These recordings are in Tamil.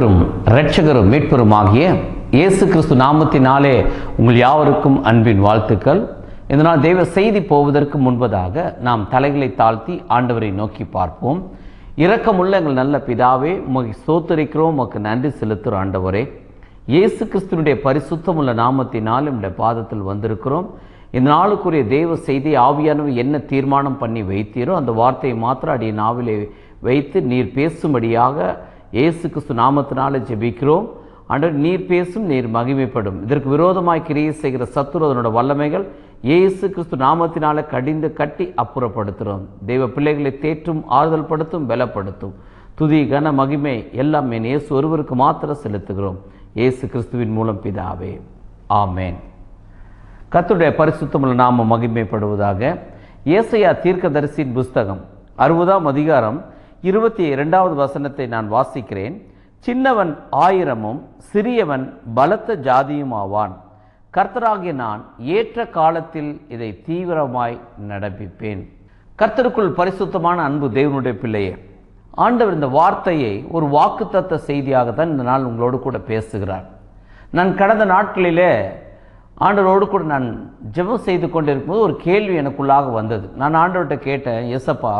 ஆண்டவரும் இரட்சகரும் மீட்பருமாகிய இயேசு கிறிஸ்து நாமத்தினாலே உங்கள் யாவருக்கும் அன்பின் வாழ்த்துக்கள். இதனால் தெய்வ செய்தி போவதற்கு முன்பதாக நாம் தலைகளை தாழ்த்தி ஆண்டவரை நோக்கி பார்ப்போம். இரக்கமுள்ள எங்கள் நல்ல பிதாவே உமக்கு சோத்தரிக்கிறோம் உமக்கு நன்றி செலுத்துகிற ஆண்டவரே. இயேசு கிறிஸ்துனுடைய பரிசுத்தமுள்ள நாமத்தினால் நம்முடைய பாதத்தில் வந்திருக்கிறோம். இந்த நாளுக்குரிய தெய்வ செய்தி ஆவியானவர் என்ன தீர்மானம் பண்ணி வைத்தீரோ அந்த வார்த்தையை மாத்திரம் அடிய நாவிலே வைத்து நீர் பேசும்படியாக இயேசு கிறிஸ்து நாமத்தினாலே ஜெபிக்கிறோம். அன்று நீர் பேசும் நீர் மகிமைப்படும். இதற்கு விரோதமாய் கிரியை செய்கிற சத்துரு அதனோட வல்லமைகள் இயேசு கிறிஸ்து நாமத்தினால கடிந்து கட்டி அப்புறப்படுத்துகிறோம். தெய்வ பிள்ளைகளை தேற்றும் ஆறுதல் படுத்தும் பலப்படுத்தும். துதி கன மகிமை எல்லாம் என் இயேசு ஒருவருக்கு மாத்திர செலுத்துகிறோம். இயேசு கிறிஸ்துவின் மூலம் பிதாவே. ஆமேன். கத்துடைய பரிசுத்தமுள்ள நாம மகிமைப்படுவதாக ஏசையா தீர்க்கதரிசியின் புஸ்தகம் அறுபதாம் அதிகாரம் இருபத்தி இரண்டாவது வசனத்தை நான் வாசிக்கிறேன். சின்னவன் ஆயிரமும் சிறியவன் பலத்த ஜாதியும் ஆவான் கர்த்தராகிய நான் ஏற்ற காலத்தில் இதை தீவிரமாய் நடப்பிப்பேன். கர்த்தருக்குள் பரிசுத்தமான அன்பு தேவனுடைய பிள்ளையே ஆண்டவர் இந்த வார்த்தையை ஒரு வாக்குத்தத்த செய்தியாக தான் இந்த நாள் உங்களோடு கூட பேசுகிறார். நான் கடந்த நாட்களிலே ஆண்டவரோடு கூட நான் ஜெபம் செய்து கொண்டிருக்கும்போது ஒரு கேள்வி எனக்குள்ளாக வந்தது. நான் ஆண்டவர்கிட்ட கேட்டேன் எசப்பா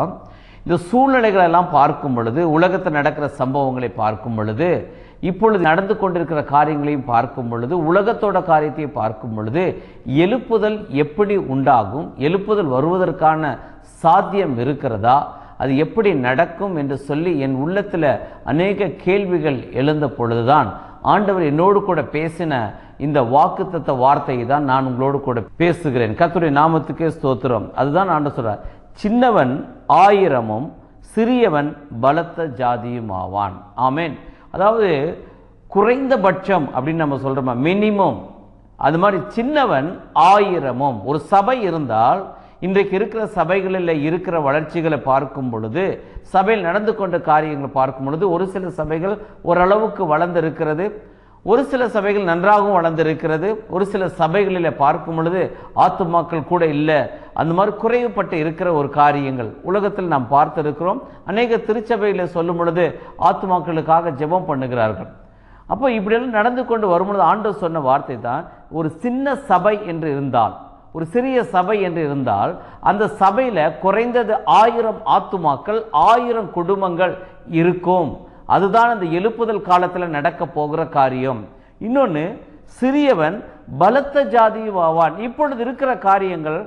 இந்த சூழ்நிலைகளெல்லாம் பார்க்கும் பொழுது உலகத்தில் நடக்கிற சம்பவங்களை பார்க்கும் பொழுது இப்பொழுது நடந்து கொண்டிருக்கிற காரியங்களையும் பார்க்கும் பொழுது உலகத்தோட காரியத்தையும் பார்க்கும் பொழுது எழுப்புதல் எப்படி உண்டாகும் எழுப்புதல் வருவதற்கான சாத்தியம் இருக்கிறதா அது எப்படி நடக்கும் என்று சொல்லி என் உள்ளத்தில் அநேக கேள்விகள் எழுந்த பொழுதுதான் ஆண்டவர் என்னோடு கூட பேசின இந்த வாக்குத்தத்த வார்த்தையை தான் நான் உங்களோடு கூட பேசுகிறேன். கத்துடைய நாமத்துக்கே ஸ்தோத்திரம். அதுதான் ஆண்டு சொல்கிறார் சின்னவன் ஆயிரமும் சிறியவன் பலத்த ஜாதியும் ஆவான் ஆமேன். அதாவது குறைந்தபட்சம் அப்படின்னு நம்ம சொல்கிறோமா மினிமம் அது மாதிரி சின்னவன் ஆயிரமும். ஒரு சபை இருந்தால் இன்றைக்கு இருக்கிற சபைகளில் இருக்கிற வளர்ச்சிகளை பார்க்கும் பொழுது சபையில் நடந்து கொண்ட காரியங்களை பார்க்கும் பொழுது ஒரு சில சபைகள் ஓரளவுக்கு வளர்ந்திருக்கிறது. ஒரு சில சபைகள் நன்றாகவும் வளர்ந்திருக்கிறது. ஒரு சில சபைகளில் பார்க்கும் பொழுது ஆத்துமாக்கள் கூட இல்லை. அந்த மாதிரி குறைவுபட்டு இருக்கிற ஒரு காரியங்கள் உலகத்தில் நாம் பார்த்திருக்கிறோம். அநேக திருச்சபையில் சொல்லும் பொழுது ஆத்துமாக்களுக்காக ஜெபம் பண்ணுகிறார்கள். அப்போ இப்படியெல்லாம் நடந்து கொண்டு வரும்பொழுது ஆண்டு சொன்ன வார்த்தை தான் ஒரு சின்ன சபை என்று இருந்தால் ஒரு சிறிய சபை என்று இருந்தால் அந்த சபையில் குறைந்தது ஆயிரம் ஆத்துமாக்கள் ஆயிரம் குடும்பங்கள் இருக்கும். அதுதான் அந்த எழுப்புதல் காலத்தில் நடக்க போகிற காரியம். இன்னொன்று சிறியவன் பலத்த ஜாதியுவான் ஆவான் இப்பொழுது இருக்கிற காரியங்கள்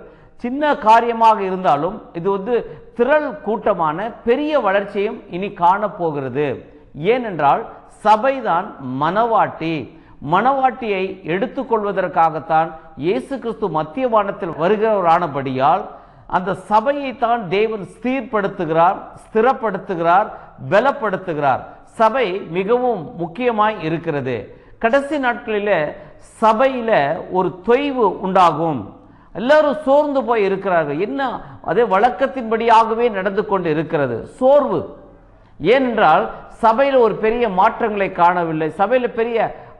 சின்ன காரியமாக இருந்தாலும் இது வந்து திரள் கூட்டமான பெரிய வளர்ச்சியும் இனி காணப்போகிறது ஏனென்றால் சபைதான் மனவாட்டி. மனவாட்டியை எடுத்துக்கொள்வதற்காகத்தான் இயேசு கிறிஸ்து மத்திய வானத்தில் வருகிறவரானபடியால் அந்த சபையை தான் தேவன் ஸ்தீர்படுத்துகிறார் ஸ்திரப்படுத்துகிறார் பலப்படுத்துகிறார். சபை மிகவும் முக்கியமாய் இருக்கிறது. கடைசி நாட்களில் சபையில் ஒரு தொய்வு உண்டாகும். எல்லாரும் சோர்ந்து போய் இருக்கிறார்கள். என்ன? அதே வழக்கத்தின்படியாகவே நடந்து கொண்டு இருக்கிறது. சோர்வு. ஏனென்றால் சபையில் ஒரு பெரிய மாற்றங்களை காணவில்லை. சபையில் பெரிய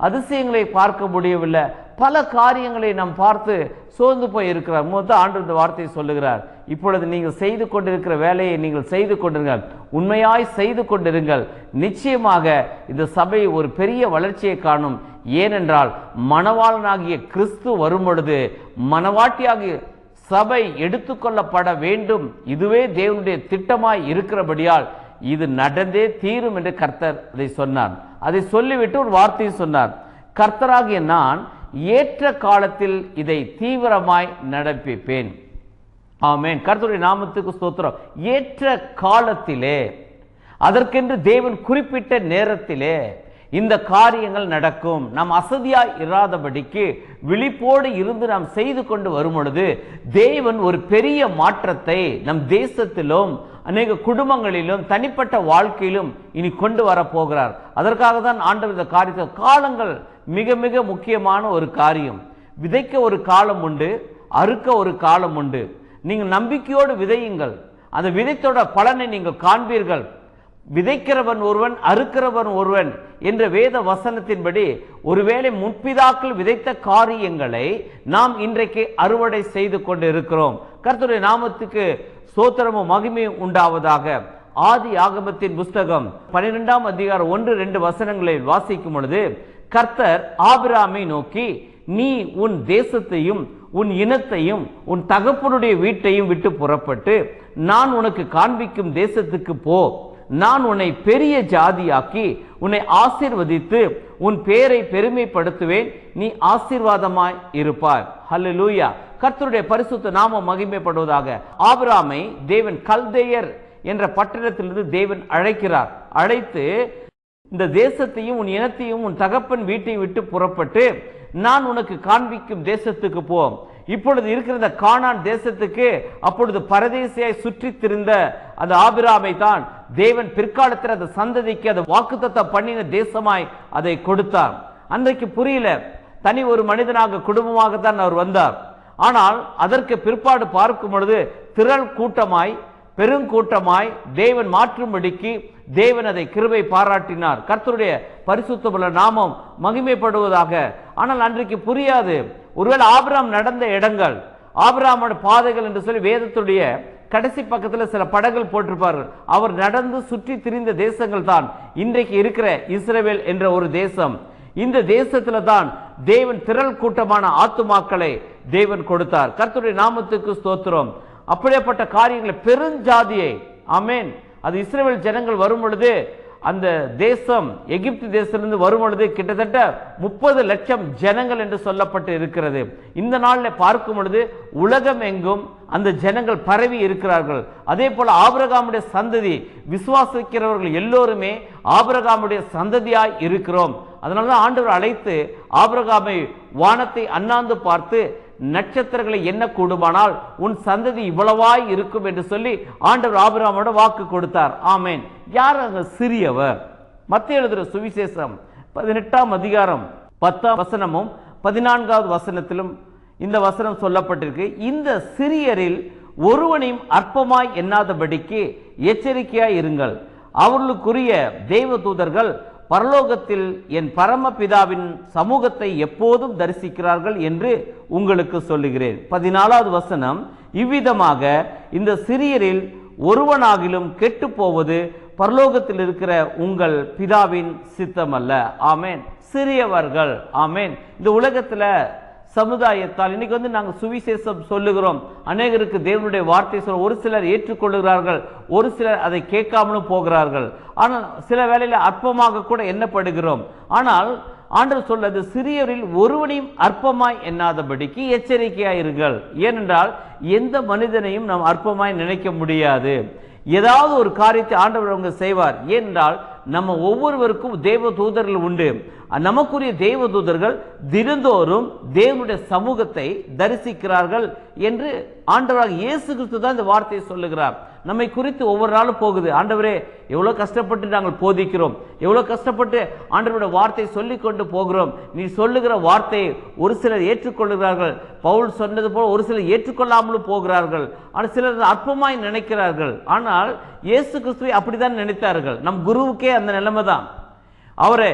அதிசயங்களை பார்க்க முடியவில்லை. பல காரியங்களை நாம் பார்த்து சோர்ந்து போய் இருக்கிறார் முதல் ஆண்டு இந்த வார்த்தையை சொல்லுகிறார். இப்பொழுது நீங்கள் செய்து கொண்டிருக்கிற வேலையை நீங்கள் செய்து கொண்டிருங்கள். உண்மையாய் செய்து கொண்டிருங்கள். நிச்சயமாக இந்த சபை ஒரு பெரிய வளர்ச்சியை காணும். ஏனென்றால் மணவாளனாகிய கிறிஸ்து வரும் பொழுது மணவாட்டியாகிய சபை எடுத்துக்கொள்ளப்பட வேண்டும். இதுவே தேவனுடைய திட்டமாய் இருக்கிறபடியால் இது நடந்தே தீரும் என்று கர்த்தர் அதை சொன்னார். அதை சொல்லிவிட்டு ஒரு வார்த்தையை சொன்னார். கர்த்தராகிய நான் ஏற்ற காலத்தில் இதை தீவிரமாய் நடப்பிப்பேன். ஆமேன். கருத்துடைய நாமத்துக்கு ஸ்தோத்திரம். ஏற்ற காலத்திலே அதற்கென்று தேவன் குறிப்பிட்ட நேரத்திலே இந்த காரியங்கள் நடக்கும். நாம் அசதியாய் இராதபடிக்கு விழிப்போடு இருந்து நாம் செய்து கொண்டு வரும் பொழுது தேவன் ஒரு பெரிய மாற்றத்தை நம் தேசத்திலும் அநேக குடும்பங்களிலும் தனிப்பட்ட வாழ்க்கையிலும் இனி கொண்டு வர போகிறார் அதற்காக தான் ஆண்டவர் இந்த காரியத்தை காலங்கள் மிக மிக முக்கியமான ஒரு காரியம். விதைக்க ஒரு காலம் உண்டு அறுக்க ஒரு காலம் உண்டு. நீங்கள் நம்பிக்கையோடு விதையுங்கள். அந்த விதைத்தோட பலனை நீங்கள் காண்பீர்கள். விதைக்கிறவன் ஒருவன் அறுக்கிறவன் ஒருவன் என்ற வேத வசனத்தின்படி ஒருவேளை முற்பிதாக்கள் விதைத்த காரியங்களை நாம் இன்றைக்கு அறுவடை செய்து கொண்டு இருக்கிறோம். கர்த்தருடைய நாமத்துக்கு சோத்திரமும் மகிமையும் உண்டாவதாக ஆதி ஆகமத்தின் புஸ்தகம் பன்னிரெண்டாம் அதிகாரம் ஒன்று ரெண்டு வசனங்களை வாசிக்கும் பொழுது கர்த்தர் ஆபிராமை நோக்கி நீ உன் தேசத்தையும் உன் இனத்தையும் உன் தகப்பனுடைய வீட்டையும் விட்டு புறப்பட்டு நான் உனக்கு காண்பிக்கும் தேசத்துக்கு போ. நான் உன்னை பெரிய ஜாதியாக்கி உன்னை ஆசீர்வதித்து உன் பேரை பெருமைப்படுத்துவேன். நீ ஆசீர்வாதமாய் இருப்பாய். லூயா கர்த்தருடைய பரிசுத்த நாமம் மகிமைப்படுவதாக ஆபிராமை தேவன் கல்தேயர் என்ற பட்டணத்திலிருந்து தேவன் அழைக்கிறார். அழைத்து இந்த தேசத்தையும் உன் இனத்தையும் உன் தகப்பன் வீட்டை விட்டு புறப்பட்டு நான் உனக்கு காண்பிக்கும் தேசத்துக்கு போ. இப்பொழுது இருக்கிற இந்த காணான் தேசத்துக்கு அப்பொழுது பரதேசியாய் சுற்றி திரிந்த அந்த ஆபிராமை தான் தேவன் பிற்காலத்தில் அந்த சந்ததிக்கு அதை வாக்குத்தத்தம் பண்ணின தேசமாய் அதை கொடுத்தார். அன்றைக்கு புரியல தனி ஒரு மனிதனாக குடும்பமாகத்தான் அவர் வந்தார். ஆனால் அதற்கு பிற்பாடு பார்க்கும் பொழுது திரள் கூட்டமாய் பெருங்கூட்டமாய் தேவன் மாற்றும்படிக்கு தேவன் அதை கிருபை பாராட்டினார். கர்த்தருடைய பரிசுத்தமுள்ள நாமம் மகிமைப்படுவதாக. ஆனால் அன்றைக்கு புரியாது. ஒருவேளை ஆபிராம் நடந்த இடங்கள் ஆபிராமோட பாதைகள் என்று சொல்லி வேதத்துடைய கடைசி பக்கத்தில் சில படங்கள் போட்டிருப்பார்கள் அவர் நடந்து சுற்றி திரிந்த தேசங்கள் தான் இன்றைக்கு இருக்கிற இஸ்ரேவேல் என்ற ஒரு தேசம். இந்த தேசத்தில் தான் தேவன் திரள் கூட்டமான ஆத்துமாக்களை தேவன் கொடுத்தார். கர்த்தருடைய நாமத்துக்கு ஸ்தோத்திரம். அப்படியேப்பட்ட காரியங்களை பெருஞ்சாதியை ஆமென். அது இஸ்ரேல் ஜனங்கள் வரும் பொழுது அந்த தேசம் எகிப்து தேசத்திலிருந்து வரும் பொழுது கிட்டத்தட்ட முப்பது லட்சம் ஜனங்கள் என்று சொல்லப்பட்டு இருக்கிறது. இந்த நாளில் பார்க்கும் பொழுது உலகம் எங்கும் அந்த ஜனங்கள் பரவி இருக்கிறார்கள். அதே போல் ஆபரகாமுடைய சந்ததி விசுவாசிக்கிறவர்கள் எல்லோருமே ஆபரகாமுடைய சந்ததியாய் இருக்கிறோம். அதனால தான் ஆண்டவர் அழைத்து ஆபரகாமை வானத்தை அண்ணாந்து பார்த்து நட்சத்திரங்களை என்ன கூடுமானால் உன் சந்ததி இவ்வளவாய் இருக்கும் என்று சொல்லி ஆண்டவர் ஆபிராமோட வாக்கு கொடுத்தார். ஆமேன். யார் அங்க சிறியவர். மத்திய எழுதுகிற சுவிசேஷம் பதினெட்டாம் அதிகாரம் பத்தாம் வசனமும் பதினான்காவது வசனத்திலும் இந்த வசனம் சொல்லப்பட்டிருக்கு. இந்த சிறியரில் ஒருவனையும் அற்பமாய் எண்ணாதபடிக்கு எச்சரிக்கையாய் இருங்கள். அவர்களுக்குரிய தெய்வ தூதர்கள் பரலோகத்தில் என் பரமபிதாவின் சமூகத்தை எப்போதும் தரிசிக்கிறார்கள் என்று உங்களுக்கு சொல்லுகிறேன். பதினாலாவது வசனம் இவ்விதமாக இந்த சிறியரில் ஒருவனாகிலும் கெட்டு போவது பரலோகத்தில் இருக்கிற உங்கள் பிதாவின் சித்தம் அல்ல ஆமேன். சிறியவர்கள். ஆமேன். இந்த உலகத்தில் சமுதாயத்தால். இன்னைக்கு வந்து நாங்கள் சுவிசேஷம் சொல்லுகிறோம். அநேகருக்கு தேவனுடைய வார்த்தை சொல்ல ஒரு சிலர் ஏற்றுக்கொள்கிறார்கள் ஒரு சிலர் அதை கேட்காமலும் போகிறார்கள். ஆனால் சில வேளையில் அற்பமாக கூட எண்ணப்படுகிறோம். ஆனால் ஆண்டவர் சொல்லது சிறியரில் ஒருவனையும் அற்பமாய் எண்ணாதபடிக்கு எச்சரிக்கையாயிருங்கள். ஏனென்றால் எந்த மனிதனையும் நாம் அற்பமாய் நினைக்க முடியாது. ஏதாவது ஒரு காரியத்தை ஆண்டவர் அவங்க செய்வார். ஏனென்றால் நம்ம ஒவ்வொருவருக்கும் தேவ தூதர்கள் உண்டு. நமக்குரிய தேவ தூதர்கள் தினந்தோறும் தேவனுடைய சமூகத்தை தரிசிக்கிறார்கள் என்று ஆண்டவராக இயேசு கிறிஸ்து தான் இந்த வார்த்தையை சொல்லுகிறார். நம்மை குறித்து ஒவ்வொரு நாளும் போகுது. ஆண்டவரே எவ்வளோ கஷ்டப்பட்டு நாங்கள் போதிக்கிறோம். எவ்வளோ கஷ்டப்பட்டு ஆண்டவருடைய வார்த்தை சொல்லி கொண்டு போகிறோம். நீ சொல்லுகிற வார்த்தையை ஒரு சிலர் ஏற்றுக்கொள்கிறார்கள். பவுல் சொன்னது போல் ஒரு சிலர் ஏற்றுக்கொள்ளாமலும் போகிறார்கள். ஆனால் சிலர் அற்பமாய் நினைக்கிறார்கள். ஆனால் இயேசு கிறிஸ்துவை அப்படிதான் நினைத்தார்கள். நம் குருவுக்கே அந்த நிலைமை தான் அவரை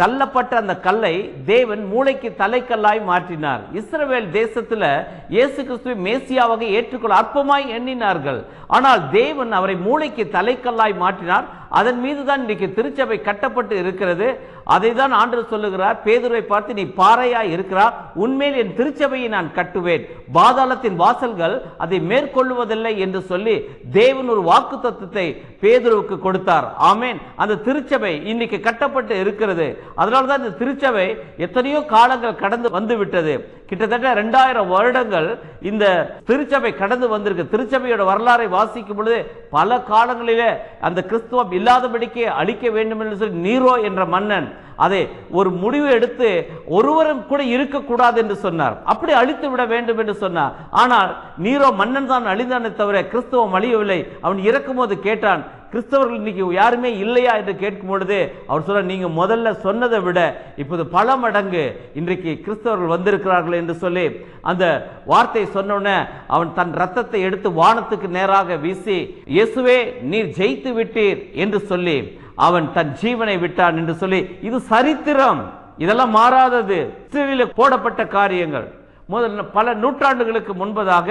தள்ளப்பட்ட அந்த கல்லை தேவன் மூளைக்கு தலைக்கல்லாய் மாற்றினார். இஸ்ரவேல் தேசத்தில் இயேசு கிறிஸ்துவை மேசியாவாக ஏற்றுக்கொள்ள அற்பமாய் எண்ணினார்கள். ஆனால் தேவன் அவரை மூளைக்கு தலைக்கல்லாய் மாற்றினார். அதன் மீது தான் இன்றைக்கு திருச்சபை கட்டப்பட்டு இருக்கிறது. அதை தான் ஆண்டு சொல்லுகிறார் பேதுருவை பார்த்து நீ பாறையாய் இருக்கிறார் உண்மையில் என் திருச்சபையை நான் கட்டுவேன். பாதாளத்தின் வாசல்கள் அதை மேற்கொள்வதில்லை என்று சொல்லி தேவன் ஒரு வாக்கு தத்துவத்தை பேதுருவுக்கு கொடுத்தார். ஆமேன். அந்த திருச்சபை இன்னைக்கு கட்டப்பட்டு இருக்கிறது. அதனால தான் இந்த திருச்சபை எத்தனையோ காலங்கள் கடந்து வந்து விட்டது கிட்டத்தட்ட ரெண்டாயிரம் வருடங்கள் இந்த திருச்சபை கடந்து வந்திருக்கு. திருச்சபையோட வரலாறை வாசிக்கும் பொழுது பல காலங்களிலே அந்த கிறிஸ்துவம் இல்லாதபடிக்கு அழிக்க வேண்டும் என்று சொல்லி நீரோ என்ற மன்னன் அதை ஒரு முடிவு எடுத்து ஒருவரும் கூட இருக்கக்கூடாது என்று சொன்னார். அப்படி அழித்து விட வேண்டும் என்று சொன்னார். ஆனால் நீரோ மன்னன் தான் அழிந்தானே தவிர கிறிஸ்துவம் அழியவில்லை. அவன் இறக்கும் போது கேட்டான் கிறிஸ்தவர்கள் இன்னைக்கு யாருமே இல்லையா என்று கேட்கும் பொழுது அவர் சொல்ல நீங்க முதல்ல சொன்னதை விட இப்போது பல மடங்கு இன்றைக்கு கிறிஸ்தவர்கள் வந்திருக்கிறார்கள் என்று சொல்லி அந்த வார்த்தை சொன்னோடனே அவன் தன் ரத்தத்தை எடுத்து வானத்துக்கு நேராக வீசி இயேசுவே நீர் ஜெயித்து விட்டீர் என்று சொல்லி அவன் தன் ஜீவனை விட்டான் என்று சொல்லி இது சரித்திரம். இதெல்லாம் மாறாதது. சிறையில் போடப்பட்ட காரியங்கள். முதல் பல நூற்றாண்டுகளுக்கு முன்பதாக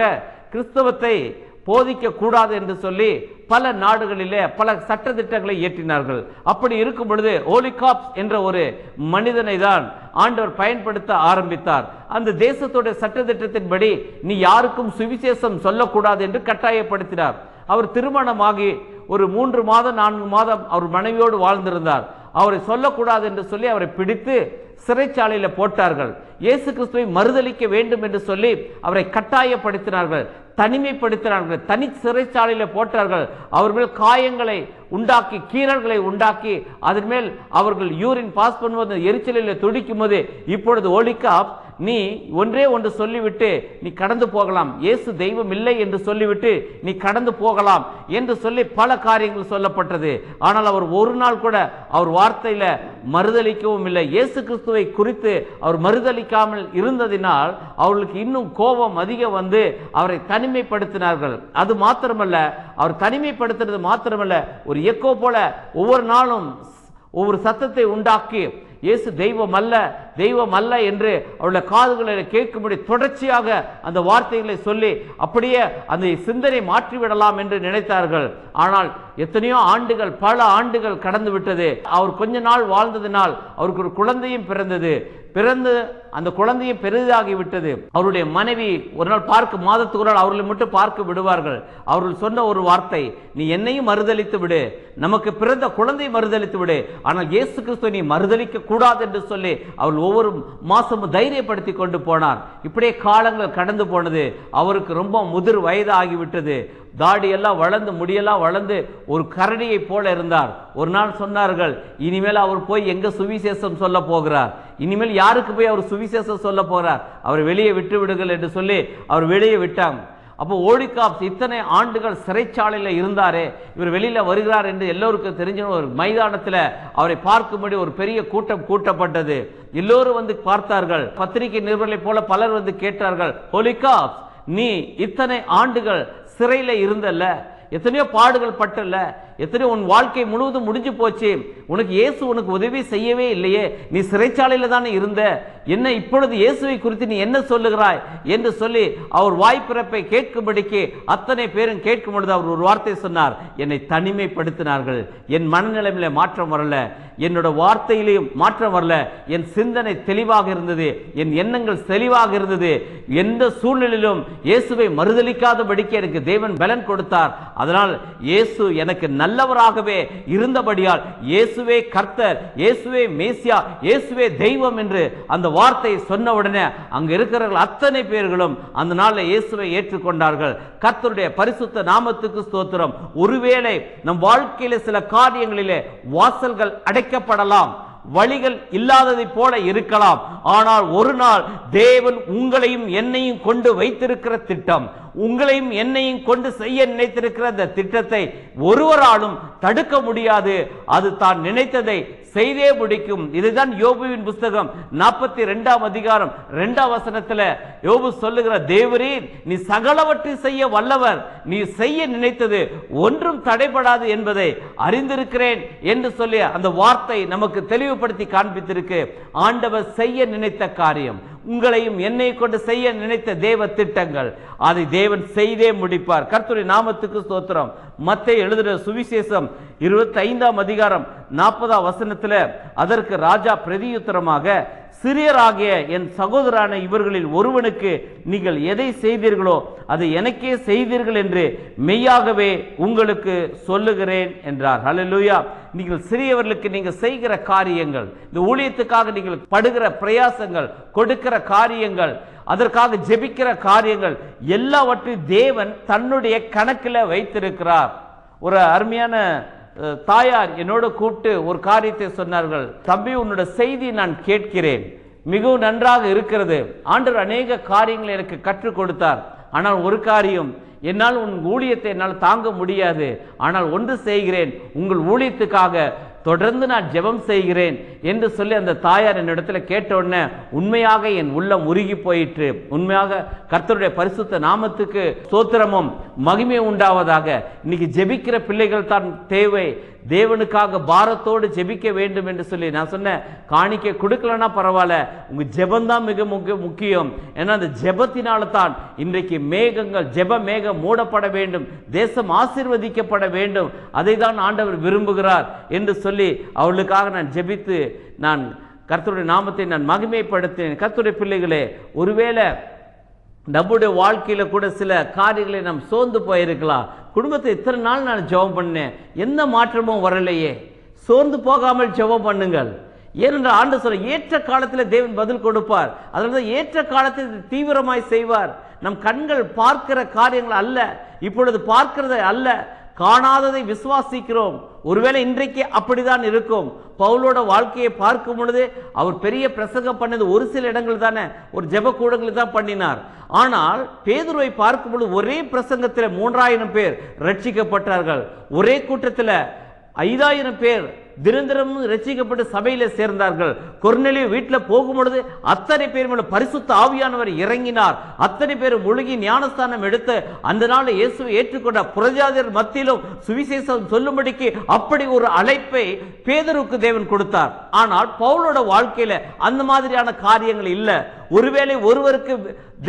கிறிஸ்தவத்தை போதிக்க கூடாது என்று சொல்லி பல நாடுகளிலே பல சட்டத்திட்டங்களை இயற்றினார்கள். அப்படி இருக்கும் பொழுது ஓலிகாப்ஸ் என்ற ஒரு மனிதனை தான் ஆண்டவர் பயன்படுத்த ஆரம்பித்தார். அந்த தேசத்துடைய சட்டத்திட்டத்தின்படி நீ யாருக்கும் சுவிசேஷம் சொல்லக்கூடாது என்று கட்டாயப்படுத்தினார். அவர் திருமணமாகி ஒரு மூன்று மாதம் நான்கு மாதம் அவர் மனைவியோடு வாழ்ந்திருந்தார். அவரை சொல்லக்கூடாது என்று சொல்லி அவரை பிடித்து சிறைச்சாலையில் போட்டார்கள். இயேசு கிறிஸ்துவை மறுதலிக்க வேண்டும் என்று சொல்லி அவரை கட்டாயப்படுத்தினார்கள். தனிமைப்படுத்தினார்கள். தனி சிறைச்சாலையில் போட்டார்கள். அவர் மேல் காயங்களை உண்டாக்கி கீறல்களை உண்டாக்கி அதன் மேல் அவர்கள் யூரின் பாஸ் பண்ணுவது எரிச்சலில் துடிக்கும் போது இப்பொழுது ஒலிக்காப் நீ ஒன்றே ஒன்று சொல்லிவிட்டு நீ கடந்து போகலாம். இயேசு தெய்வம் இல்லை என்று சொல்லிவிட்டு நீ கடந்து போகலாம் என்று சொல்லி பல காரியங்கள் சொல்லப்பட்டது. ஆனால் அவர் ஒரு நாள் கூட அவர் வார்த்தையில் மறுதளிக்கவும் இல்லை. இயேசு கிறிஸ்துவை குறித்து அவர் மறுதளிக்காமல் இருந்ததினால் அவர்களுக்கு இன்னும் கோபம் அதிகம் வந்து அவரை தனிமைப்படுத்தினார்கள். அது மாத்திரமல்ல அவர் தனிமைப்படுத்துறது மாத்திரமல்ல ஒரு எக்கோ போல ஒவ்வொரு நாளும் ஒவ்வொரு சத்தத்தை உண்டாக்கி இயேசு தெய்வம் அல்ல தெய்வம் அல்ல என்று அவருடைய காதுகளை கேட்கும்படி தொடர்ச்சியாக அந்த வார்த்தைகளை சொல்லி அப்படியே அந்த சிந்தனை மாற்றிவிடலாம் என்று நினைத்தார்கள். ஆனால் எத்தனையோ ஆண்டுகள் பல ஆண்டுகள் கடந்து விட்டது. அவர் கொஞ்ச நாள் வாழ்ந்ததினால் அவருக்கு ஒரு குழந்தையும் பிறந்தது. பிறந்து அந்த குழந்தையும் பெரிதாகி விட்டது. அவருடைய மனைவி ஒரு நாள் பார்க்க மாதத்துக்கு ஒரு நாள் அவர்களை மட்டும் பார்க்க விடுவார்கள். அவர்கள் சொன்ன ஒரு வார்த்தை நீ என்னையும் மறுதளித்து விடு. நமக்கு பிறந்த குழந்தை மறுதளித்து விடு. ஆனால் இயேசு கிறிஸ்து நீ மறுதலிக்க கூடாது என்று சொல்லி அவள் ஒவ்வொரு மாசமும் தைரியப்படுத்தி கொண்டு போனார். இப்படியே காலங்கள் கடந்து போனது. அவருக்கு ரொம்ப முதிர் வயதாகிவிட்டது தாடியெல்லாம் வளர்ந்து முடியெல்லாம் வளர்ந்து ஒரு கரடியை போல இருந்தார். ஒரு நாள் சொன்னார்கள் இனிமேல் அவர் போய் எங்கே சுவிசேஷம் சொல்ல போகிறார்? இனிமேல் யாருக்கு போய் அவர் சுவிசேஷம் சொல்ல போகிறார்? அவர் வெளியே விட்டு விடுங்கள் என்று சொல்லி அவர் வெளியே விட்டாங்க அப்போ ஓடிகாப்ஸ் இத்தனை ஆண்டுகள் சிறைச்சாலையில் இருந்தாரே இவர் வெளியில் வருகிறார் என்று எல்லோருக்கும் தெரிஞ்ச ஒரு மைதானத்தில் அவரை பார்க்கும்படி ஒரு பெரிய கூட்டம் கூட்டப்பட்டது. எல்லோரும் வந்து பார்த்தார்கள். பத்திரிகை நிருபர்களைப் போல பலர் வந்து கேட்டார்கள் ஹோலிகாப்ஸ் நீ இத்தனை ஆண்டுகள் சிறையில் இருந்தல்ல எத்தனையோ பாடுகள் பட்டல எத்தனையோ உன் வாழ்க்கை முழுவதும் முடிஞ்சு போச்சு? உனக்கு இயேசு உனக்கு உதவி செய்யவே இல்லையே. நீ சிறைச்சாலையில தானே இருந்த. என்ன இப்பொழுது இயேசுவை குறித்து நீ என்ன சொல்லுகிறாய்? என்று சொல்லி அவர் வாய்ப்பிறப்பை கேட்கும்படிக்கு அத்தனை பேரும் கேட்கும் பொழுது அவர் ஒரு வார்த்தை சொன்னார். என்னை தனிமைப்படுத்தினார்கள். என் மனநிலைமையில மாற்றம் வரல. என்னோட வார்த்தையிலையும் மாற்றம் வரல. என் சிந்தனை தெளிவாக இருந்தது. என் எண்ணங்கள் தெளிவாக இருந்தது. எந்த சூழ்நிலையிலும் இயேசுவை மறுதலிக்காதபடிக்கு எனக்கு தேவன் பலன் கொடுத்தார். அதனால் இயேசு எனக்கு நல்ல நல்லவராகவே இருந்தபடியால் இயேசுவே கர்த்தர் இயேசுவே மேசியா இயேசுவே தெய்வம் என்று அந்த வார்த்தையை சொன்ன உடனே அங்க இருக்கிறவர்கள் அத்தனை பேர்களும் அந்த நாளில் இயேசுவை ஏற்றுக்கொண்டார்கள். கர்த்தருடைய பரிசுத்த நாமத்துக்கு ஸ்தோத்திரம். ஒருவேளை நம் வாழ்க்கையில சில காரியங்களிலே வாசல்கள் அடைக்கப்படலாம். வழிகள் இல்லாததை போல இருக்கலாம். ஆனால் ஒரு நாள் தேவன் உங்களையும் என்னையும் கொண்டு வைத்திருக்கிற திட்டம் உங்களையும் என்னையும் கொண்டு செய்ய நினைத்திருக்கிற அந்த திட்டத்தை ஒருவராலும் தடுக்க முடியாது. அது தான் நினைத்ததை செய்தே முடிக்கும். இதுதான் யோபுவின் புஸ்தகம். நாற்பத்தி ரெண்டாம் அதிகாரம் ரெண்டாம் வசனத்தில் யோபு சொல்லுகிற தேவரீர் நீ சகலவற்றை செய்ய வல்லவர். நீ செய்ய நினைத்தது ஒன்றும் தடைபடாது என்பதை அறிந்திருக்கிறேன் என்று சொல்லி அந்த வார்த்தை நமக்கு தெளிவுபடுத்தி காண்பித்திருக்கு. ஆண்டவர் செய்ய நினைத்த காரியம். உங்களையும் என்னை கொண்டு செய்ய நினைத்த தேவ திட்டங்கள். அதை தேவன் செய்தே முடிப்பார். கர்த்தருடைய நாமத்துக்கு ஸ்தோத்திரம். மத்தை எழுதுகிற சுவிசேஷம் இருபத்தி ஐந்தாம் அதிகாரம் நாற்பதாம் வசனத்தில் அதற்கு ராஜா பிரதியுத்தரமாக சிறியராகிய என் சகோதரான இவர்களில் ஒருவனுக்கு நீங்கள் எதை செய்தீர்களோ அதை எனக்கே செய்தீர்கள் என்று மெய்யாகவே உங்களுக்கு சொல்லுகிறேன் என்றார். ஹலலூயா நீங்கள் சிறியவர்களுக்கு நீங்கள் செய்கிற காரியங்கள் இந்த ஊழியத்துக்காக நீங்கள் படுகிற பிரயாசங்கள் கொடுக்கிற காரியங்கள் அதற்காக ஜெபிக்கிற காரியங்கள் எல்லாவற்றையும் தேவன் தன்னுடைய கணக்கில் வைத்திருக்கிறார். ஒரு அருமையான தாயார் என்னோட கூப்பிட்டு ஒரு காரியத்தை சொன்னார்கள். தம்பி உன்னோட செய்தி நான் கேட்கிறேன். மிகவும் நன்றாக இருக்கிறது. ஆண்டவர் அநேக காரியங்களை எனக்கு கற்றுக் கொடுத்தார். ஆனால் ஒரு காரியம் என்னால் உன் ஊழியத்தை என்னால் தாங்க முடியாது. ஆனால் ஒன்று செய்கிறேன். உங்கள் ஊழியத்துக்காக தொடர்ந்து நான் ஜெபம் செய்கிறேன் என்று சொல்லி அந்த தாயார் என்னிடத்தில் கேட்ட உடனே உண்மையாக என் உள்ளம் உருகி போயிற்று. உண்மையாக கர்த்தருடைய பரிசுத்த நாமத்துக்கு சோத்திரமும் மகிமை உண்டாவதாக. இன்னைக்கு ஜெபிக்கிற பிள்ளைகள் தான் தேவை. தேவனுக்காக பாரத்தோடு ஜெபிக்க வேண்டும் என்று சொல்லி நான் சொன்னேன். காணிக்கை கொடுக்கலன்னா பரவாயில்ல. உங்க ஜெபம்தான் மிக முக்கிய முக்கியம். ஏன்னா அந்த ஜெபத்தினால தான் இன்றைக்கு மேகங்கள் ஜெப மேகம் மூடப்பட வேண்டும். தேசம் ஆசிர்வதிக்கப்பட வேண்டும். அதை தான் ஆண்டவர் விரும்புகிறார் என்று சொல்லி அவளுக்காக நான் ஜெபித்து நான் கர்த்தருடைய நாமத்தை நான் மகிமைப்படுத்தினேன். கர்த்தருடைய பிள்ளைகளே ஒருவேளை நம்முடைய வாழ்க்கையில் கூட சில காரியங்களை நாம் சோர்ந்து போயிருக்கலாம். குடும்பத்தை இத்தனை நாள் நான் ஜெபம் பண்ணேன். எந்த மாற்றமும் வரலையே. சோர்ந்து போகாமல் ஜெபம் பண்ணுங்கள். ஏனென்றால் ஆண்டு சொல்ல ஏற்ற காலத்தில் தேவன் பதில் கொடுப்பார். அதனால தான் ஏற்ற காலத்தில் தீவிரமாய் செய்வார். நம் கண்கள் பார்க்கிற காரியங்கள் அல்ல. இப்பொழுது பார்க்கிறத அல்ல. காணாததை விசுவாசிக்கிறோம். ஒருவேளை இன்றைக்கு அப்படிதான் இருக்கும். பவுலோட வாழ்க்கையை பார்க்கும் பொழுது அவர் பெரிய பிரசங்கம் பண்ணது ஒரு சில இடங்கள் தானே ஒரு ஜெப கூடங்கள் தான் பண்ணினார். ஆனால் பேதுருவை பார்க்கும் பொழுது ஒரே பிரசங்கத்தில் மூன்றாயிரம் பேர் ரட்சிக்கப்பட்டார்கள். ஒரே கூட்டத்தில் ஐந்தாயிரம் பேர் தினந்திரமும் ரசிக்கப்பட்டு சபையில் சேர்ந்தார்கள். கொர்நெலியு வீட்டில் போகும் பொழுது அத்தனை பேர் மேல பரிசுத்த ஆவியானவர் இறங்கினார். அத்தனை பேர் முழுகி ஞானஸ்தானம் எடுத்து அந்த நாள் இயேசுவை ஏற்றுக்கொண்ட புரஜாதியர் மத்தியிலும் சுவிசேஷம் சொல்லும்படிக்கு அப்படி ஒரு அழைப்பை பேதருக்கு தேவன் கொடுத்தார். ஆனால் பவுலோட வாழ்க்கையில அந்த மாதிரியான காரியங்கள் இல்லை. ஒருவேளை ஒருவருக்கு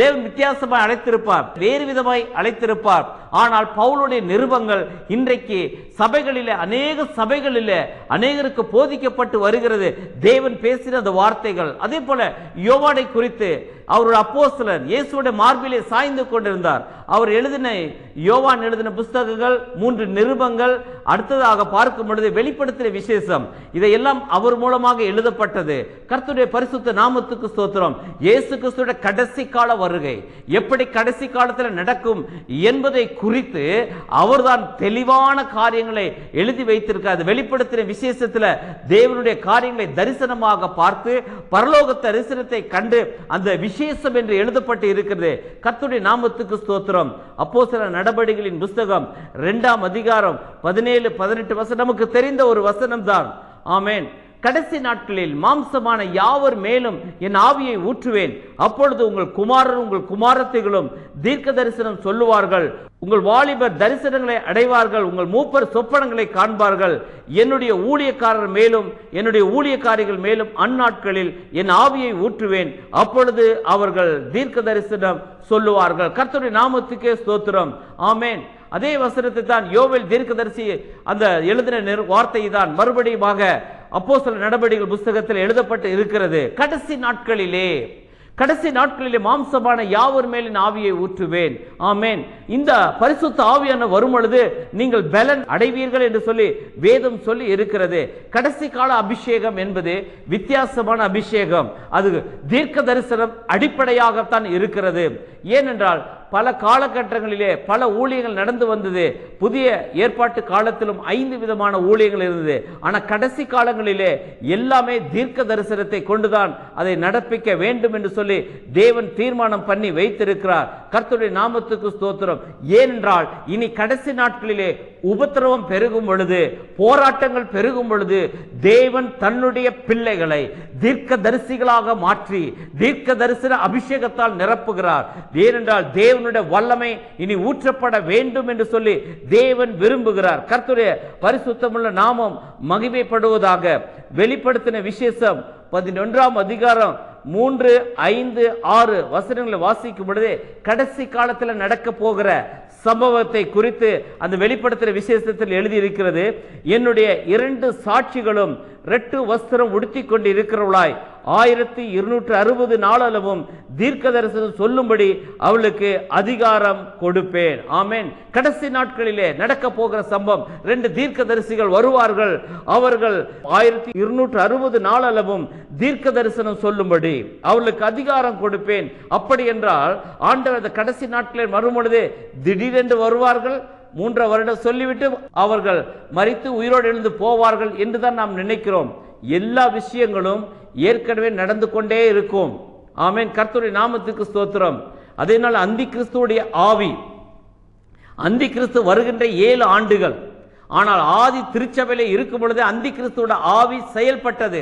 தேவன் வித்தியாசமாய் அழைத்திருப்பார் வேறு விதமாய் அழைத்திருப்பார். ஆனால் பவுலுடைய நிருபங்கள் இன்றைக்கு சபைகளில் அநேக சபைகளில் அநேகருக்கு போதிக்கப்பட்டு வருகிறது. தேவன் பேசின அந்த வார்த்தைகள் அதே போல யோவானை குறித்து அவருடைய அப்போஸ்தலர் இயேசுடைய மார்பிலே சாய்ந்து கொண்டிருந்தார். அவர் எழுதின யோவான் எழுதின புஸ்தகங்கள் மூன்று நிருபங்கள் அடுத்ததாக பார்க்கும் பொழுது வெளிப்படுத்தின விசேஷம். இதையெல்லாம் அவர் மூலமாக எழுதப்பட்டது. கர்த்துடைய பரிசுத்த நாமத்துக்கு ஸ்தோத்திரம். இயேசு கிறிஸ்துடைய கடைசி கால வருகை. எப்படி கடைசி காலத்தில் நடக்கும் என்பதை குறித்து அவர்தான் தெளிவான காரியங்களை எழுதி வைத்திருக்கார். வெளிப்படுத்தின விசேஷத்தில் தேவனுடைய காரியங்களை தரிசனமாக பார்த்து பரலோக தரிசனத்தை கண்டு அந்த விசேஷம் என்று எழுதப்பட்டு இருக்கிறது. கத்துடைய நாமத்துக்கு ஸ்தோத்திரம். அப்போ சில நடவடிக்கைகளின் புஸ்தகம் ரெண்டாம் அதிகாரம் பதினேழு பதினெட்டு வசனம். நமக்கு தெரிந்த ஒரு வசனம் தான் ஆமேன். கடைசி நாட்களில் மாம்சமான யாவர் மேலும் என் ஆவியை ஊற்றுவேன். அப்பொழுது உங்கள் குமாரரும் உங்கள் குமாரத்திகளும் தீர்க்க தரிசனம் சொல்லுவார்கள். உங்கள் வாலிபர் தரிசனங்களை அடைவார்கள். உங்கள் மூப்பர் சொப்பனங்களை காண்பார்கள். என்னுடைய ஊழியக்காரர் மேலும் என்னுடைய ஊழியக்காரிகள் மேலும் அந்நாட்களில் என் ஆவியை ஊற்றுவேன். அப்பொழுது அவர்கள் தீர்க்க தரிசனம் சொல்லுவார்கள். கர்த்தருடைய நாமத்துக்கே ஸ்தோத்திரம். ஆமேன். அதே வசனத்தை தான் யோவேல் தீர்க்கதரிசி அந்த எழுதின நிறு- வார்த்தை தான் மறுபடியுமாக அப்போ சில நடவடிக்கைகள் புஸ்தகத்தில் எழுதப்பட்டு இருக்கிறது. கடைசி நாட்களிலே கடைசி நாட்களிலே மாம்சமான யாவர் மேலின் ஆவியை ஊற்றுவேன். ஆமேன். இந்த பரிசுத்த ஆவியான வரும் பொழுது நீங்கள் பலன் அடைவீர்கள் என்று சொல்லி வேதம் சொல்லி இருக்கிறது. கடைசி கால அபிஷேகம் என்பது வித்தியாசமான அபிஷேகம். அது தீர்க்க தரிசனம் அடிப்படையாகத்தான் இருக்கிறது. ஏனென்றால் பல காலகட்டங்களிலே பல ஊழியங்கள் நடந்து வந்தது. புதிய ஏற்பாட்டு காலத்திலும் ஐந்து விதமான ஊழியங்கள் இருந்தது. ஆனால் கடைசி காலங்களிலே எல்லாமே தீர்க்க தரிசனத்தை கொண்டுதான் அதை நடப்பிக்க வேண்டும் என்று சொல்லி தேவன் தீர்மானம் பண்ணி வைத்திருக்கிறார். கர்த்தருடைய நாமத்துக்கு ஸ்தோத்திரம். ஏனென்றால் இனி கடைசி நாட்களிலே உபத்திரவம் பெருகும் பொழுது போராட்டங்கள் பெருகும் பொழுது தேவன் தன்னுடைய பிள்ளைகளை தீர்க்க தரிசிகளாக மாற்றி தீர்க்க தரிசன அபிஷேகத்தால் நிரப்புகிறார். ஏனென்றால் தேவன் தேவனுடைய வல்லமை இனி ஊற்றப்பட வேண்டும் என்று சொல்லி தேவன் விரும்புகிறார். கர்த்துடைய பரிசுத்தமுள்ள நாமம் மகிமைப்படுவதாக வெளிப்படுத்தின விசேஷம் பதினொன்றாம் அதிகாரம் மூன்று ஐந்து ஆறு வசனங்களை வாசிக்கும் பொழுதே கடைசி காலத்தில் நடக்க போகிற சம்பவத்தை குறித்து அந்த வெளிப்படுத்துகிற விசேஷத்தில் எழுதியிருக்கிறது. என்னுடைய இரண்டு சாட்சிகளும் ரெட்டு வஸ்திரம் உடுத்தி கொண்டு இருக்கிறவளாய் ஆயிரத்தி இருநூற்று அறுபது நாளளவும் தீர்க்க தரிசனம் சொல்லும்படி அவளுக்கு அதிகாரம் கொடுப்பேன். ஆமேன். கடைசி நாட்களிலே நடக்க போகிற சம்பவம் ரெண்டு தீர்க்க தரிசிகள் வருவார்கள். அவர்கள் ஆயிரத்தி இருநூற்று அறுபது நாளளவும் தீர்க்க தரிசனம் சொல்லும்படி அவளுக்கு அதிகாரம் கொடுப்பேன். அப்படி என்றால் ஆண்டவர் கடைசி நாட்களில் வரும்பொழுது திடீரென்று வருவார்கள். மூன்று வருடம் சொல்லிவிட்டு அவர்கள் மறித்து உயிரோடு எழுந்து போவார்கள் என்றுதான் நாம் நினைக்கிறோம். எல்லா விஷயங்களும் ஏற்கனவே நடந்து கொண்டே இருக்கும். ஆமேன். கர்த்தருடைய நாமத்துக்கு ஸ்தோத்திரம். அதேனால் அந்தி கிறிஸ்துவுடைய ஆவி அந்தி கிறிஸ்து வருகின்ற ஏழு ஆண்டுகள். ஆனால் ஆதி திருச்சபையில் இருக்கும் பொழுது அந்தி கிறிஸ்துவோட ஆவி செயல்பட்டது.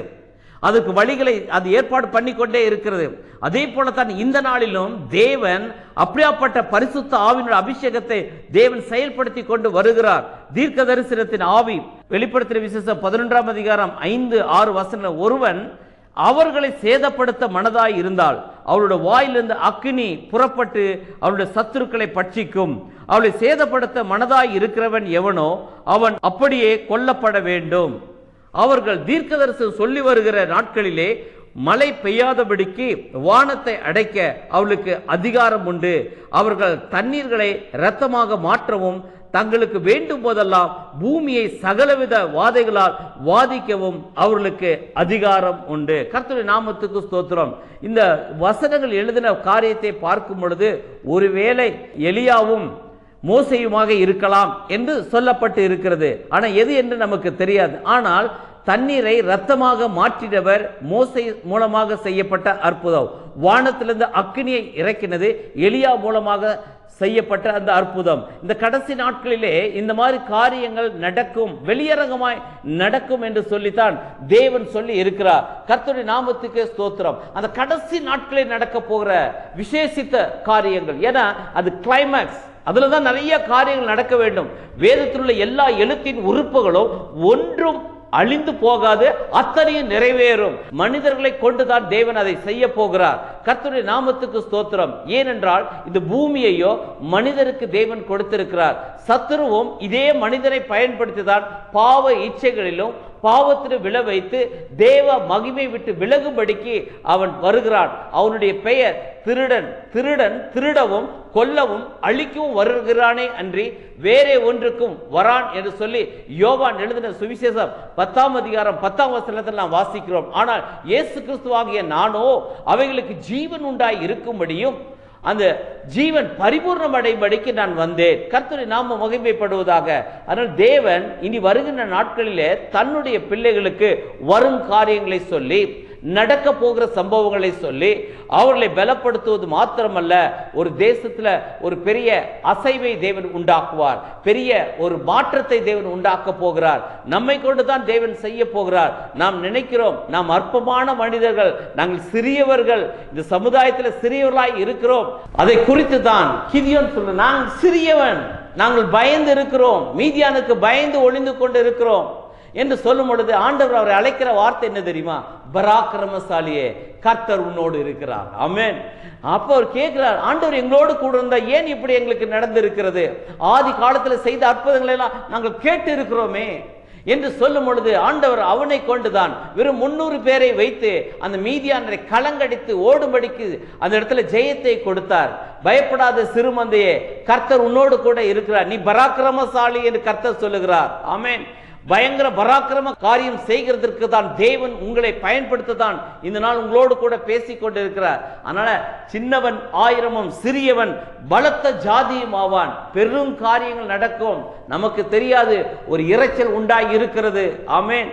அதுக்கு வழிகளை அது ஏற்பாடு பண்ணிக்கொண்டே இருக்கிறது. அதே போலத்தான் இந்த நாளிலும் தேவன் அப்படியாப்பட்ட பரிசுத்த ஆவினுடைய அபிஷேகத்தை தேவன் செயல்படுத்தி கொண்டு வருகிறார். தீர்க்க தரிசனத்தின் ஆவி வெளிப்படுத்துகிற விசேஷம் பதினொன்றாம் அதிகாரம் ஐந்து ஆறு வசன ஒருவன் அவர்களை சேதப்படுத்த மனதாய் இருந்தால் அவளுடைய வாயிலிருந்து அக்னி புறப்பட்டு அவளுடைய சத்துருக்களை பட்சிக்கும். அவளை சேதப்படுத்த மனதாய் இருக்கிறவன் எவனோ அவன் அப்படியே கொல்லப்பட வேண்டும். அவர்கள் தீர்க்கதரிசனம் சொல்லி வருகிற நாட்களிலே மழை பெய்யாதபடிக்கு வானத்தை அடைக்க அவளுக்கு அதிகாரம் உண்டு. அவர்கள் தண்ணீர்களை இரத்தமாக மாற்றவும் தங்களுக்கு வேண்டும் போதெல்லாம் பூமியை சகலவித வாதைகளால் வாதிக்கவும் அவர்களுக்கு அதிகாரம் உண்டு. கர்த்தருடைய நாமத்துக்கு ஸ்தோத்திரம். இந்த வசனங்கள் எழுதின காரியத்தை பார்க்கும் பொழுது ஒருவேளை எலியாவும் மோசையுமாக இருக்கலாம் என்று சொல்லப்பட்டு இருக்கிறது. ஆனால் எது என்று நமக்கு தெரியாது. ஆனால் தண்ணீரை ரத்தமாக மாற்றினவர் மோசை மூலமாக செய்யப்பட்ட அற்புதம். வானத்திலிருந்து அக்னியை இறக்கினது எலியா மூலமாக செய்யப்பட்ட அந்த அற்புதம். இந்த கடைசி நாட்களிலே இந்த மாதிரி காரியங்கள் நடக்கும் வெளியரங்கமாய் நடக்கும் என்று சொல்லித்தான் தேவன் சொல்லி இருக்கிறார். கர்த்தருடைய நாமத்துக்கு ஸ்தோத்திரம். அந்த கடைசி நாட்களில் நடக்க போகிற விசேஷித்த காரியங்கள். ஏன்னா அது கிளைமேக்ஸ் அதில் தான் நிறைய காரியங்கள் நடக்க வேண்டும். வேதத்தில் உள்ள எல்லா எழுத்தின் உறுப்புகளும் ஒன்றும் அழிந்து போகாது அத்தனையும் நிறைவேறும். மனிதர்களை கொண்டுதான் தேவன் அதை செய்ய போகிறார். கர்த்தருடைய நாமத்துக்கு ஸ்தோத்திரம். ஏனென்றால் இந்த பூமியையோ மனிதருக்கு தேவன் கொடுத்திருக்கிறார். சத்துருவும் இதே மனிதனை பயன்படுத்தி தான் பாவ இச்சைகளிலும் பாவத்தில் விழ வைத்து தேவ மகிமை விட்டு விலகும்படிக்கு அவன் வருகிறான். அவனுடைய பெயர் திருடன். திருடன் திருடவும் கொல்லவும் அழிக்கவும் வருகிறானே அன்றி வேறே ஒன்றுக்கும் வரான் என்று சொல்லி யோவான் எழுதின சுவிசேஷம் பத்தாம் அதிகாரம் பத்தாம் வசனத்தில் நாம் வாசிக்கிறோம். ஆனால் இயேசு கிறிஸ்துவாகிய நானோ அவைகளுக்கு ஜீவன் உண்டாய் இருக்கும்படியும் அந்த ஜீவன் பரிபூர்ணம் அடைபடிக்கு நான் வந்தேன். கர்த்தரை நாம மகிமைப்படுவதாக. அதனால் தேவன் இனி வருகின்ற நாட்களிலே தன்னுடைய பிள்ளைகளுக்கு வரும் காரியங்களை சொல்லி நடக்க போகிற சம்பவங்களை சொல்லி அவர்களை பலப்படுத்துவது மாத்திரமல்ல ஒரு தேசத்தில் ஒரு பெரிய அசைவை தேவன் உண்டாக்குவார் பெரிய ஒரு மாற்றத்தை தேவன் உண்டாக்க போகிறார். நம்மை கொண்டு தான் தேவன் செய்ய போகிறார். நாம் நினைக்கிறோம் நாம் அற்பமான மனிதர்கள் நாங்கள் சிறியவர்கள் இந்த சமுதாயத்தில் சிறியவர்களாய் இருக்கிறோம். அதை குறித்து தான் கிதியோன் சொல்ற நாங்கள் சிறியவன் நாங்கள் பயந்து இருக்கிறோம் மீதியானுக்கு பயந்து ஒளிந்து கொண்டு இருக்கிறோம். என்று சொல்லும் பொழுது ஆண்டவர் அவரை அழைக்கிற வார்த்தை என்ன தெரியுமா? பராக்கிரமசாலியே கர்த்தர் உன்னோடு இருக்கிறார். அமேன் அப்போ அவர் கேட்கிறார் ஆண்டவர் எங்களோடு கூட இருந்தா ஏன் இப்படி எங்களுக்கு நடந்திருக்கிறது? ஆதி காலத்தில் செய்த அற்புதங்களை எல்லாம் நாங்கள் கேட்டு இருக்கிறோமே என்று சொல்லும் பொழுது ஆண்டவர் அவனை கொண்டுதான் வெறும் முன்னூறு பேரை வைத்து அந்த மீதியானரை கலங்கடித்து ஓடும்படிக்கு அந்த இடத்துல ஜெயத்தை கொடுத்தார். பயப்படாத சிறுமந்தையே கர்த்தர் உன்னோடு கூட இருக்கிறார். நீ பராக்கிரமசாலி என்று கர்த்தர் சொல்லுகிறார். ஆமேன். பயங்கர பராக்கிரம காரியம் செய்கிறதற்கு தான் தேவன் உங்களை பயன்படுத்த தான் இந்த நாள் உங்களோடு கூட பேசி கொண்டிருக்கிறார். அதனால சின்னவன் ஆயிரமும் சிறியவன் பலத்த ஜாதியும் ஆவான். பெரும் காரியங்கள் நடக்கும். நமக்கு தெரியாது ஒரு இரைச்சல் உண்டாகி இருக்கிறது. ஆமேன்.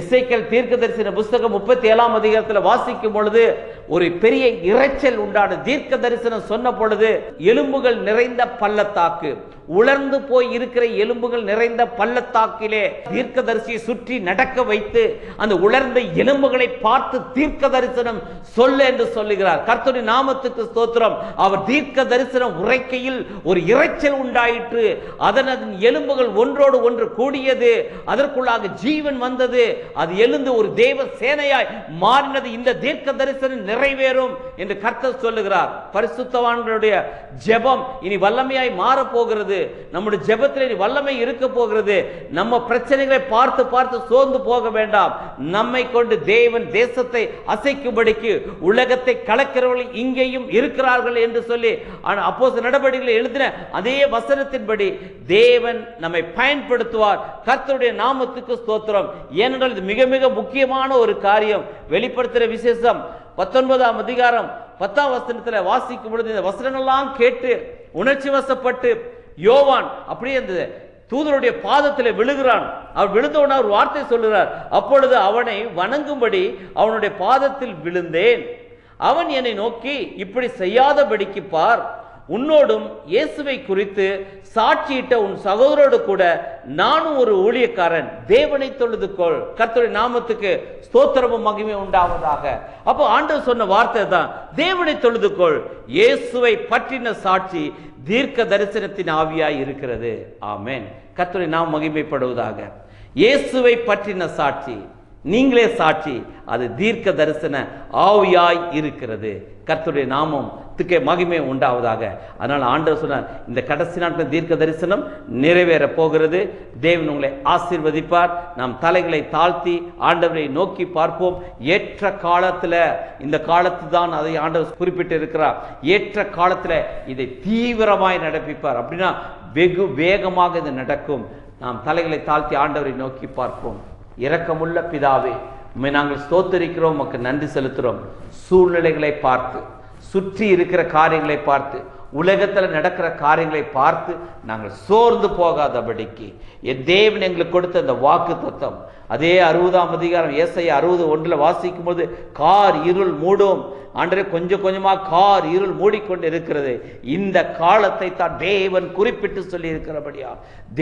எஸ்ஐக்கள் தீர்க்க தரிசன புஸ்தகம் முப்பத்தி ஏழாம் அதிகாரத்தில் வாசிக்கும் பொழுது ஒரு பெரிய இரைச்சல் உண்டான தீர்க்க தரிசனம் சொன்ன பொழுது எலும்புகள் நிறைந்த பள்ளத்தாக்கு உலர்ந்து போய் இருக்கிற எலும்புகள் நிறைந்த பள்ளத்தாக்கிலே தீர்க்கதரிசியை சுற்றி நடக்க வைத்து அந்த உலர்ந்த எலும்புகளை பார்த்து தீர்க்க தரிசனம் சொல்ல என்று சொல்லுகிறார். கர்த்தருடைய நாமத்துக்கு ஸ்தோத்திரம். அவர் தீர்க்க தரிசனம் உரைக்கையில் ஒரு இரைச்சல் உண்டாயிற்று. அதன் அதன் எலும்புகள் ஒன்றோடு ஒன்று கூடியது. அதற்குள்ளாக ஜீவன் வந்தது. அது எழுந்து ஒரு தேவ சேனையாய் மாறினது. இந்த தீர்க்க தரிசனம் நிறைவேறும் என்று கர்த்தர் சொல்லுகிறார். பரிசுத்தவான்களுடைய ஜெபம் இனி வல்லமையாய் மாறப் போகிறது நம்முடைய ஜெபத்தில் வல்லமை இருக்க போகிறது. நம்ம பிரச்சனைகளை பார்த்து பார்த்து சோர்ந்து போக வேண்டாம். நம்மை கொண்டு தேவன் தேசத்தை அசைக்கும்படிக்கு உலகத்தை கலக்கிறவர்கள் இங்கேயும் இருக்கிறார்கள் என்று சொல்லி அப்போது நடவடிக்கைகளை எழுதின அதே வசனத்தின்படி தேவன் நம்மை பயன்படுத்துவார். கர்த்தருடைய நாமத்துக்கு ஸ்தோத்திரம். ஏனென்றால் இது மிக மிக முக்கியமான ஒரு காரியம். வெளிப்படுத்துகிற விசேஷம் பத்தொன்பதாம் அதிகாரம் பத்தாம் வசனத்தில் வாசிக்கும் பொழுது இந்த வசனங்கள்லாம் கேட்டு உணர்ச்சி வசப்பட்டு யோவான் அப்படியே அந்த தூதருடைய பாதத்தில் விழுகிறான். அவர் விழுந்தவுடனே ஒரு வார்த்தை சொல்லுகிறார். அப்பொழுது அவனை வணங்கும்படி அவனுடைய பாதத்தில் விழுந்தேன். அவன் என்னை நோக்கி இப்படி செய்யாதபடிக்கு பார். உன்னோடும் இயேசுவை குறித்து சாட்சியிட்ட உன் சகோதரோடு கூட நானும் ஒரு ஊழியக்காரன். தேவனை தொழுது கொள். கர்த்தருடைய நாமத்துக்கு ஸ்தோத்திரமும் மகிமை உண்டாவதாக. அப்போ ஆண்டவர் சொன்ன வார்த்தை தான் தேவனை தொழுது கொள். இயேசுவை பற்றின சாட்சி தீர்க்க தரிசனத்தின் ஆவியாய் இருக்கிறது. ஆமேன். கர்த்தருடைய நாம் மகிமைப்படுவதாக. இயேசுவை பற்றின சாட்சி நீங்களே சாட்சி அது தீர்க்க தரிசன ஆவியாய் இருக்கிறது. கர்த்தருடைய நாமம் கத்துக்கே மகிமை உண்டாவதாக. அதனால் ஆண்டவர் சொன்னார் இந்த கடைசி நாட்டில் தீர்க்க தரிசனம் நிறைவேற போகிறது. தேவன் உங்களை ஆசீர்வதிப்பார். நாம் தலைகளை தாழ்த்தி ஆண்டவரை நோக்கி பார்ப்போம். ஏற்ற காலத்தில் இந்த காலத்து தான் அதை ஆண்டவர் குறிப்பிட்டு இருக்கிறார் ஏற்ற காலத்தில் இதை தீவிரமாய் நடப்பிப்பார். அப்படின்னா வெகு வேகமாக இது நடக்கும். நாம் தலைகளை தாழ்த்தி ஆண்டவரை நோக்கி பார்ப்போம். இரக்கமுள்ள பிதாவே நாங்கள் ஸ்தோத்தரிக்கிறோம் மக்கள் நன்றி செலுத்துகிறோம். சூழ்நிலைகளை பார்த்து சுற்றி இருக்கிற காரியங்களை பார்த்து உலகத்தில் நடக்கிற காரியங்களை பார்த்து நாங்கள் சோர்ந்து போகாதபடிக்கு என் தேவன் எங்களுக்கு கொடுத்த அந்த வாக்கு தத்தம். அதே அறுபதாம் அதிகாரம் ஏசை அறுபது ஒன்றில் வாசிக்கும் போது கார் இருள் மூடும். அன்றே கொஞ்சம் கொஞ்சமாக கார் இருள் மூடிக்கொண்டு இருக்கிறது. இந்த காலத்தை தான் தேவன் குறிப்பிட்டு சொல்லி இருக்கிறபடியா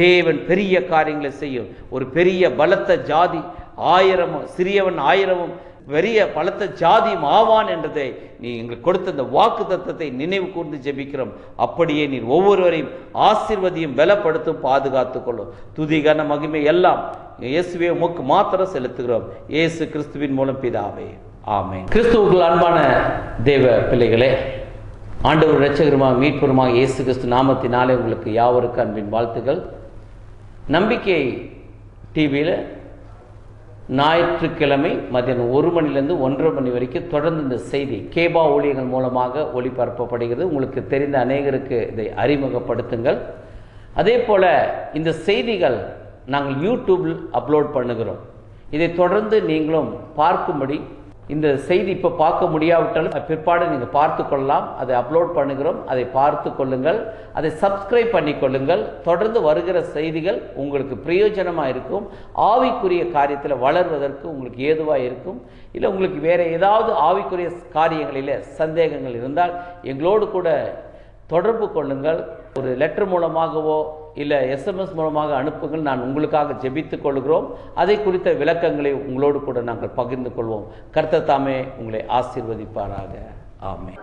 தேவன் பெரிய காரியங்களை செய்யும். ஒரு பெரிய பலத்த ஜாதி ஆயிரமும் சிறியவன் ஆயிரமும் பெரிய பலத்த ஜாதியும் ஆவான் என்றதை நீ எங்களுக்கு கொடுத்த இந்த வாக்கு தத்துவத்தை நினைவு கூர்ந்து ஜெபிக்கிறோம். அப்படியே நீ ஒவ்வொருவரையும் ஆசிர்வதியும் பலப்படுத்தும் பாதுகாத்து கொள்ளும். துதிகன மகிமை எல்லாம் இயேசுவே உமக்கு மாத்திரம் செலுத்துகிறோம். இயேசு கிறிஸ்துவின் மூலம் பிதாவே. ஆமே கிறிஸ்துவுக்குள் அன்பான தேவ பிள்ளைகளே ஆண்டவர் இரட்சகருமாக மீட்பருமாக இயேசு கிறிஸ்து நாமத்தினாலே உங்களுக்கு யாவருக்கு அன்பின் வாழ்த்துக்கள். நம்பிக்கை டிவியில் ஞாயிற்றுக்கிழமை மதியானம் ஒரு மணிலேருந்து ஒன்றரை மணி வரைக்கும் தொடர்ந்து இந்த செய்தி கேபா ஊழியர்கள் மூலமாக ஒளிபரப்பப்படுகிறது. உங்களுக்கு தெரிந்த அநேகருக்கு இதை அறிமுகப்படுத்துங்கள். அதே போல் இந்த செய்திகள் நாங்கள் யூடியூப்பில் அப்லோட் பண்ணுகிறோம். இதை தொடர்ந்து நீங்களும் பார்க்கும்படி இந்த செய்தி இப்போ பார்க்க முடியாவிட்டாலும் பிற்பாடு நீங்கள் பார்த்து கொள்ளலாம். அதை அப்லோட் பண்ணுகிறோம். அதை பார்த்து கொள்ளுங்கள். அதை சப்ஸ்கிரைப் பண்ணி கொள்ளுங்கள். தொடர்ந்து வருகிற செய்திகள் உங்களுக்கு பிரயோஜனமாக இருக்கும். ஆவிக்குரிய காரியத்தில் வளர்வதற்கு உங்களுக்கு ஏதுவாக இருக்கும். இல்லை உங்களுக்கு வேறு ஏதாவது ஆவிக்குரிய காரியங்களில் சந்தேகங்கள் இருந்தால் எங்களோடு கூட தொடர்பு கொள்ளுங்கள். ஒரு லெட்டர் மூலமாகவோ இல்லை எஸ்எம்எஸ் மூலமாக அனுப்புங்கள். நான் உங்களுக்காக ஜெபித்து கொள்கிறோம். அதை குறித்த விளக்கங்களை உங்களோடு கூட நாங்கள் பகிர்ந்து கொள்வோம். கர்த்த தாமே உங்களை ஆசீர்வதிப்பாராக. ஆமென்.